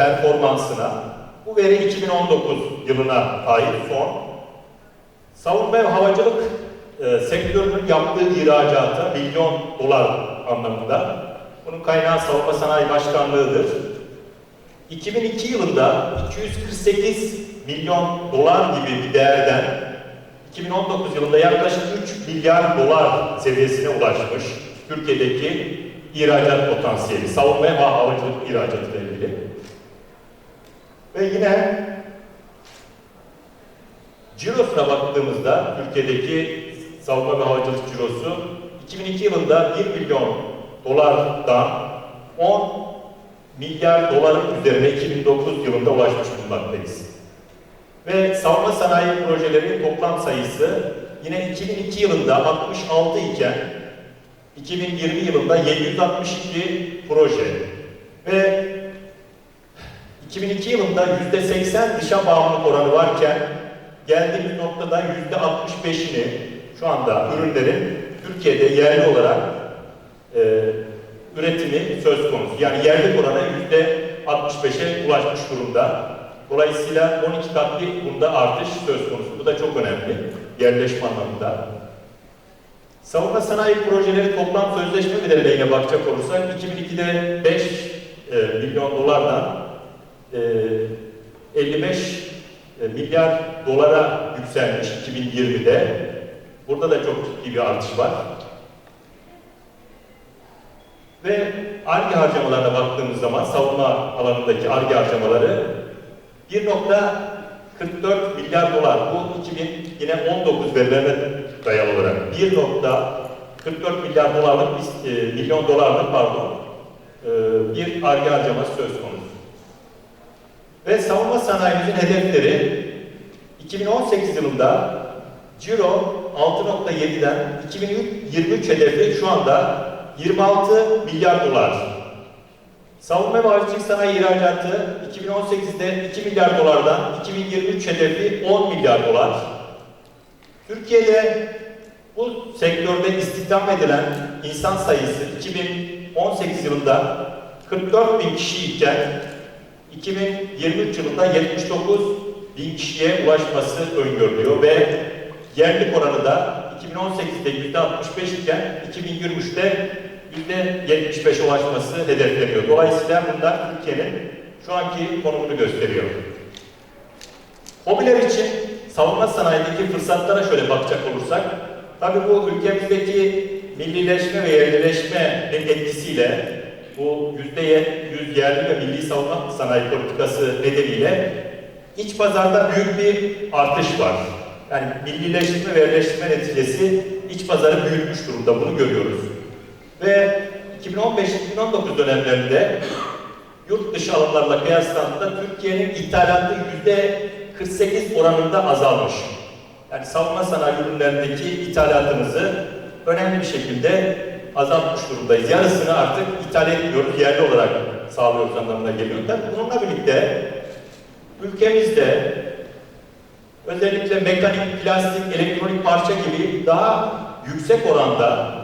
performansına, bu veri 2019 yılına ait son. Savunma ve havacılık e, sektörünün yaptığı ihracata milyon dolar anlamında. Bunun kaynağı Savunma Sanayi Başkanlığı'dır. 2002 yılında 248 milyon dolar gibi bir değerden 2019 yılında yaklaşık 3 milyar dolar seviyesine ulaşmış Türkiye'deki ihracat potansiyeli, savunma ve havacılık ihracatı ile ilgili. Ve yine cirosuna baktığımızda Türkiye'deki savunma ve havacılık cirosu 2002 yılında 1 milyon dolardan 10 milyar doların üzerine 2009 yılında ulaşmış bulunmaktayız. Ve savunma sanayi projeleri toplam sayısı yine 2002 yılında 66 iken 2020 yılında 762 proje ve 2002 yılında %80 dışa bağımlılık oranı varken geldiğimiz noktada %65'ini şu anda ürünlerin Türkiye'de yerli olarak e, üretimi söz konusu. Yani yerli oranı %65'e ulaşmış durumda. Dolayısıyla 12 katlı bunda artış söz konusu. Bu da çok önemli yerleşme anlamında. Savunma sanayi projeleri toplam sözleşme bedeline yine bakacak olursak 2002'de 5 e, milyon dolardan e, 55 e, milyar dolara yükselmiş 2020'de. Burada da çok ciddi bir artış var. Ve ARGE harcamalarına baktığımız zaman savunma alanındaki ARGE harcamaları 1.44 milyar dolar. Bu 2000 yine 19 verilerine dayalı olarak 1.44 milyar dolarlık e, milyon dolarlık pardon e, bir ARGE harcaması söz konusu. Ve savunma sanayimizin hedefleri 2018 yılında Ciro 6.7'den 2023 hedefi şu anda 26 milyar dolar. Savunma ve havacılık sanayi ihracatı 2018'de 2 milyar dolardan 2023 hedefi 10 milyar dolar. Türkiye'de bu sektörde istihdam edilen insan sayısı 2018 yılında 44 bin kişi iken 2023 yılında 79 bin kişiye ulaşması öngörülüyor ve yerlik oranı da 2018'de %65 iken 2023'te %75'e ulaşması hedefleniyor. Dolayısıyla bunlar Türkiye'nin şu anki konumunu gösteriyor. Hobiler için savunma sanayideki fırsatlara şöyle bakacak olursak, tabii bu ülkemizdeki millileşme ve yerlileşme etkisiyle bu yüzde yüz yerli ve milli savunma sanayi politikası nedeniyle iç pazarda büyük bir artış var. Yani millileştirme ve yerleştirme neticesi iç pazarı büyütmüş durumda. Bunu görüyoruz. Ve 2015-2019 dönemlerinde yurt dışı alımlarla kıyaslandığında Türkiye'nin ithalatı yüzde 48 oranında azalmış. Yani savunma sanayi ürünlerindeki ithalatımızı önemli bir şekilde azaltmış durumdayız. Yarısını artık ithal etmiyoruz, yerli olarak sağlıyoruz anlamına geliyor. Tabii bununla birlikte ülkemizde özellikle mekanik, plastik, elektronik parça gibi daha yüksek oranda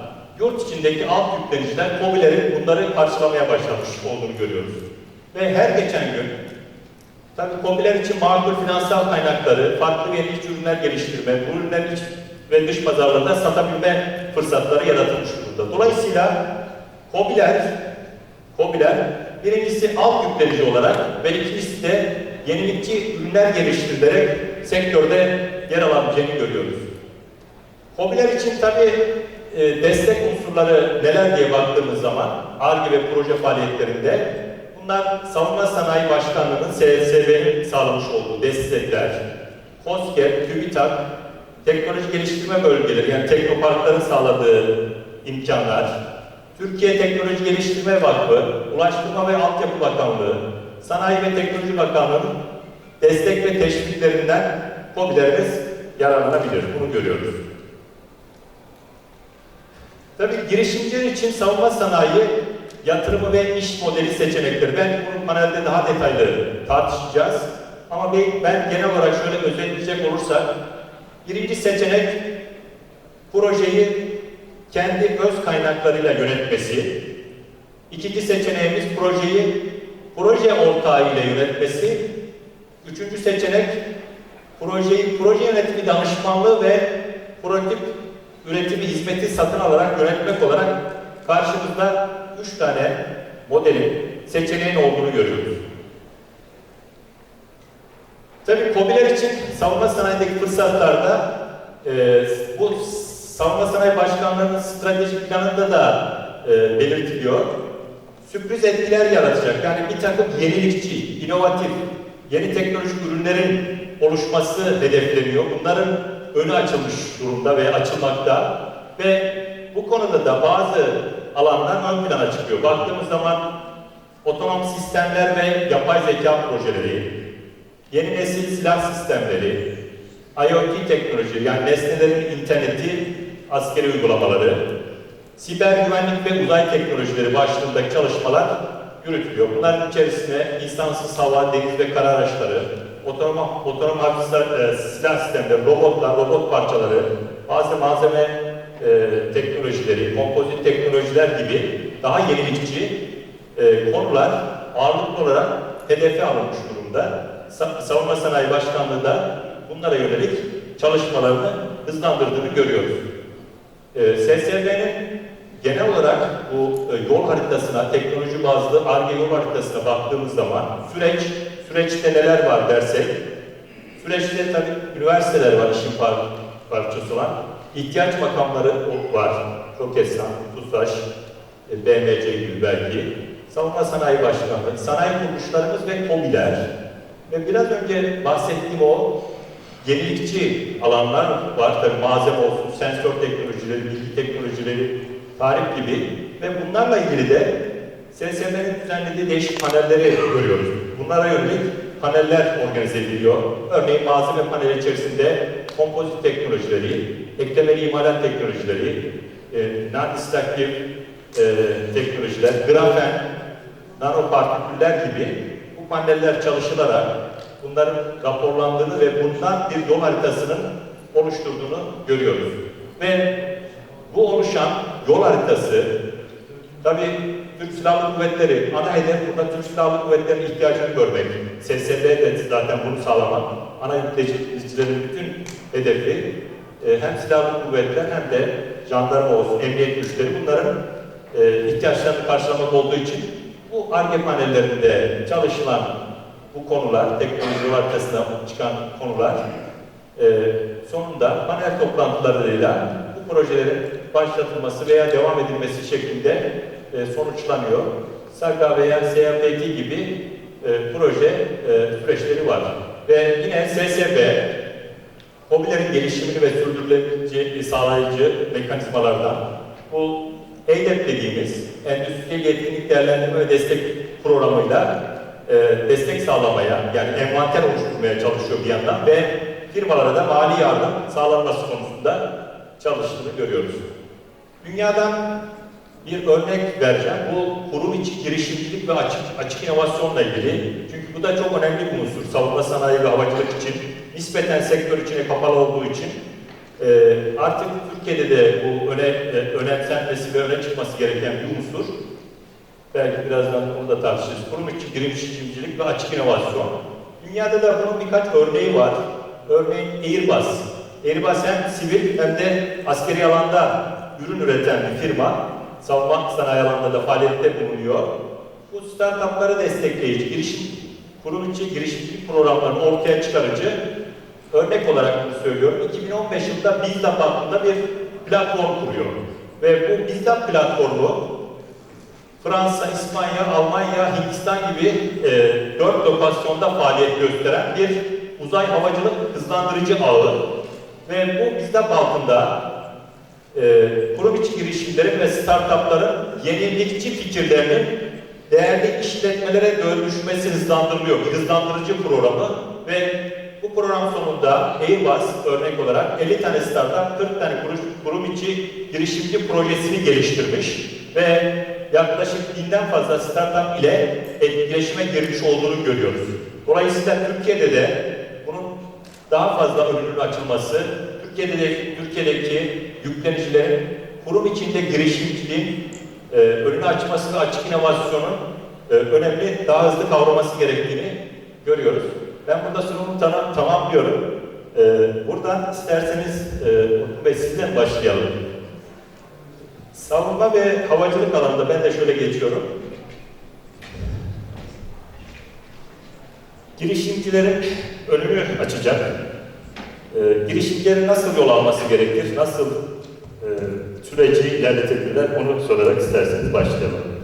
yurt içindeki alt yükleniciler COBİ'lerin bunları karşılamaya başlamış olduğunu görüyoruz. Ve her geçen gün tabii COBİ'ler için makul finansal kaynakları, farklı ve ürünler geliştirme, bu ürünlerin ve dış pazarlarda satabilme fırsatları yaratılmış durumda. Dolayısıyla COBİ'ler COBİ'ler birincisi alt yüklenici olarak ve ikincisi de yenilikçi ürünler geliştirilerek sektörde yer alabileceğini görüyoruz. Hobiler için tabii e, destek unsurları neler diye baktığımız zaman ARGE ve proje faaliyetlerinde bunlar Savunma Sanayi Başkanlığı'nın SSV'nin sağlamış olduğu destekler, COSGAP, TÜBİTAK, teknoloji geliştirme bölgeleri yani teknoparkların sağladığı imkanlar, Türkiye Teknoloji Geliştirme Vakfı, Ulaştırma ve Altyapı Bakanlığı, Sanayi ve Teknoloji Bakanlığı'nın destek ve teşviklerinden hobilerimiz yararlanabilir. Bunu görüyoruz. Tabii girişimciler için savunma sanayi yatırımı ve iş modeli seçenekleri. Ben bunu panelde daha detaylı tartışacağız. Ama ben genel olarak şöyle özetleyecek olursak, birinci seçenek projeyi kendi öz kaynaklarıyla yönetmesi. İkinci seçeneğimiz projeyi proje ortağı ile yönetmesi. Üçüncü seçenek projeyi proje yönetimi danışmanlığı ve prototip üretimi hizmeti satın alarak yönetmek olarak karşımızda üç tane modelin seçeneğin olduğunu görüyoruz. Tabii KOBİ'ler için savunma sanayindeki fırsatlarda e, bu savunma sanayi başkanlığının stratejik planında da e, belirtiliyor. Sürpriz etkiler yaratacak. Yani bir takım yenilikçi, inovatif, yeni teknolojik ürünlerin oluşması hedefleniyor. Bunların önü açılmış durumda ve açılmakta. Ve bu konuda da bazı alanlar ön plana çıkıyor. Baktığımız zaman otonom sistemler ve yapay zeka projeleri, yeni nesil silah sistemleri, IoT teknoloji yani nesnelerin interneti, askeri uygulamaları, siber güvenlik ve uzay teknolojileri başlığındaki çalışmalar yürütülüyor. Bunların içerisine insansız hava, deniz ve kara araçları, otonom, otonom e, silah sistemleri, robotlar, robot parçaları, bazı malzeme e, teknolojileri, kompozit teknolojiler gibi daha yenilikçi e, konular ağırlıklı olarak hedefe alınmış durumda. Sa- Savunma Sanayi Başkanlığı da bunlara yönelik çalışmalarını hızlandırdığını görüyoruz. E, genel olarak bu e, yol haritasına, teknoloji bazlı ARGE yol haritasına baktığımız zaman süreç, süreçte neler var dersek, süreçte tabii üniversiteler var işin par parçası olan, ihtiyaç makamları var, TOKESAN, TUSAŞ, e, BMC gibi belki, Savunma Sanayi Başkanlığı, sanayi kuruluşlarımız ve KOBİ'ler ve biraz önce bahsettiğim o yenilikçi alanlar var. Tabii malzeme olsun, sensör teknolojileri, bilgi teknolojileri, tarih gibi ve bunlarla ilgili de SSM'nin düzenlediği değişik panelleri görüyoruz. Bunlara yönelik paneller organize ediliyor. Örneğin malzeme paneli içerisinde kompozit teknolojileri, eklemeli imalat teknolojileri, e, non-destructive e, teknolojiler, grafen, nanopartiküller gibi bu paneller çalışılarak bunların raporlandığını ve bundan bir yol haritasının oluşturduğunu görüyoruz. Ve bu oluşan yol haritası tabii Türk Silahlı Kuvvetleri ana hedef burada Türk Silahlı Kuvvetleri'nin ihtiyacını görmek. SSB de zaten bunu sağlamak. Ana yöneticilerin bütün hedefi e, hem silahlı kuvvetler hem de jandarma olsun, emniyet güçleri bunların e, ihtiyaçlarını karşılamak olduğu için bu ARGE panellerinde çalışılan bu konular, teknoloji haritasına çıkan konular e, sonunda panel toplantılarıyla bu projelerin başlatılması veya devam edilmesi şeklinde e, sonuçlanıyor. SAGA veya SAPT gibi e, proje e, süreçleri var. Ve yine SSB, hobilerin gelişimini ve sürdürülebileceği sağlayıcı mekanizmalardan bu EYDEP dediğimiz Endüstri Yetkinlik Değerlendirme ve Destek Programı'yla e, destek sağlamaya yani envanter oluşturmaya çalışıyor bir yandan ve firmalara da mali yardım sağlanması konusunda çalıştığını görüyoruz. Dünyadan bir örnek vereceğim. Bu kurum içi girişimcilik ve açık, açık inovasyonla ilgili. Çünkü bu da çok önemli bir unsur. Savunma sanayi ve havacılık için, nispeten sektör içine kapalı olduğu için e, artık Türkiye'de de bu öne, e, önemsenmesi ve öne çıkması gereken bir unsur. Belki birazdan onu da tartışırız. Kurum içi girişimcilik ve açık inovasyon. Dünyada da bunun birkaç örneği var. Örneğin Airbus. Airbus hem sivil hem de askeri alanda ürün üreten bir firma. Savunma sanayi alanında da faaliyette bulunuyor. Bu startupları destekleyici, girişim, kurum içi girişimcilik programlarını ortaya çıkarıcı örnek olarak bunu söylüyorum. 2015 yılında Bizdap adında bir platform kuruyor. Ve bu Bizdap platformu Fransa, İspanya, Almanya, Hindistan gibi e, dört lokasyonda faaliyet gösteren bir uzay havacılık hızlandırıcı ağı ve bu Bizdap altında e, kurum içi girişimlerin ve startupların yenilikçi fikirlerinin değerli işletmelere dönüşmesi hızlandırılıyor. Bir hızlandırıcı programı ve bu program sonunda Airbus örnek olarak 50 tane startup, 40 tane kurum içi girişimci projesini geliştirmiş ve yaklaşık binden fazla startup ile etkileşime girmiş olduğunu görüyoruz. Dolayısıyla Türkiye'de de bunun daha fazla önünün açılması, Türkiye'de de, Türkiye'deki yüklenicilerin kurum içinde girişimciliğin e, önünü açması ve açık inovasyonun e, önemli, daha hızlı kavraması gerektiğini görüyoruz. Ben burada sunumu tamamlıyorum. E, buradan isterseniz e, Bey sizden başlayalım. Savunma ve havacılık alanında ben de şöyle geçiyorum. Girişimcilerin önünü açacak. E, girişimcilerin nasıl yol alması gerekir, nasıl e, süreci ilerletebilirler onu sorarak isterseniz başlayalım.